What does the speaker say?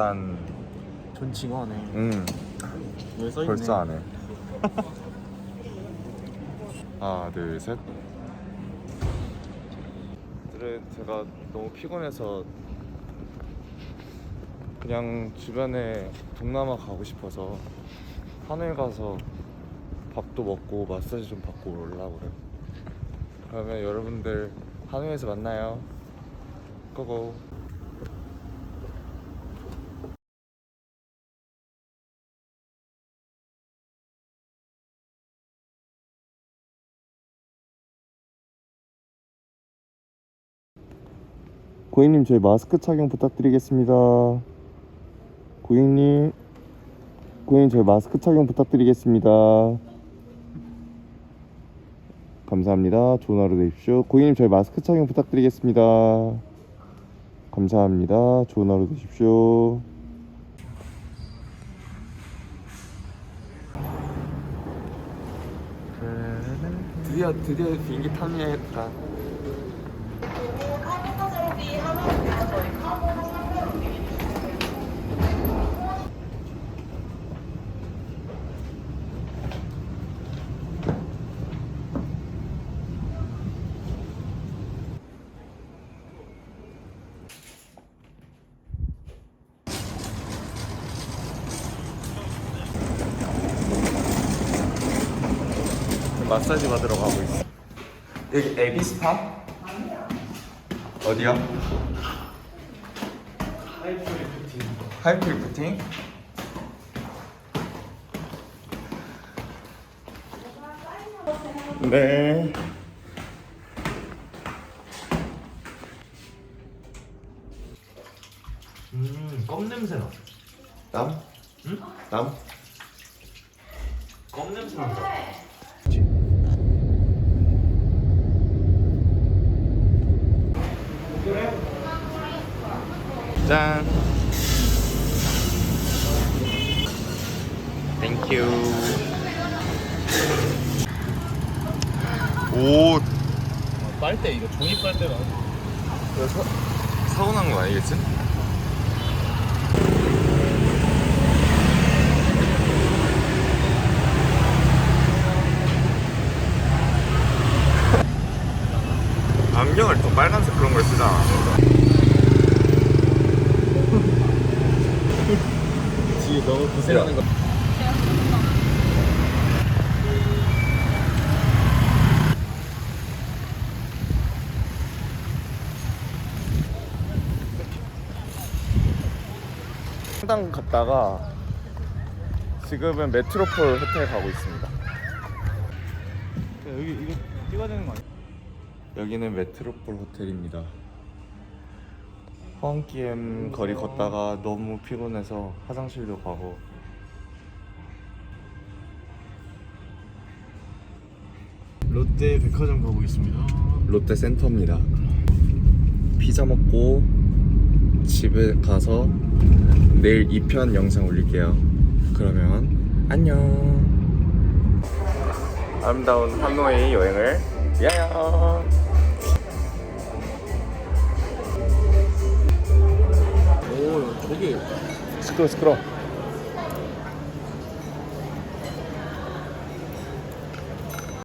완전 징하네. 응 여기 써있네. 벌써 안 해. 하나 둘 셋 오늘은 제가 너무 피곤해서 그냥 주변에 동남아 가고 싶어서 하노이 가서 밥도 먹고 마사지 좀 받고 오려고 그래요 그러면 여러분들 하노이에서 만나요 고고 고객님 저희 마스크 착용 부탁드리겠습니다. 고객님, 고객님 저희 마스크 착용 부탁드리겠습니다. 감사합니다. 좋은 하루 되십시오. 고객님 저희 마스크 착용 부탁드리겠습니다. 감사합니다. 좋은 하루 되십시오. 드디어 드디어 비행기 탑승했다. 마사지 받으러 가고 있어. 여기 에비스파? 어디야? 하이프 리프팅. 네. 음, 껌 냄새 나. 남? 응? 남? 껌 냄새 난다. 짠. 땡큐. 오, 빨대 이거 종이 빨대가. 이거 사, 사고 난 거 아니겠지? 안경을 또 빨간색 그런 걸 쓰잖아. 뒤에 너무 고생하는 거. 상당 갔다가 지금은 메트로폴 호텔 가고 있습니다. 여기 이거 찍어야 되는 거 아니야? 여기는 메트로폴 호텔입니다. 황기엠 거리 걷다가 너무 피곤해서 화장실도 가고 롯데 백화점 가고 있습니다. 롯데 센터입니다. 피자 먹고 집에 가서 내일 2편 영상 올릴게요. 그러면 안녕. 아름다운 하노이 여행을 위하 여.